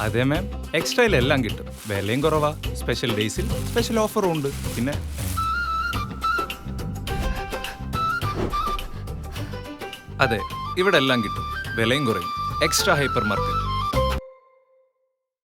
അതെ മാം എക്സ്ട്രയിൽ എല്ലാം കിട്ടും. വിലയും കുറവാ. സ്പെഷ്യൽ ഡേയ്സിൽ സ്പെഷ്യൽ ഓഫറും ഉണ്ട്. പിന്നെ അതെ ഇവിടെ എല്ലാം കിട്ടും. വിലയും കുറയും. Extra hyper market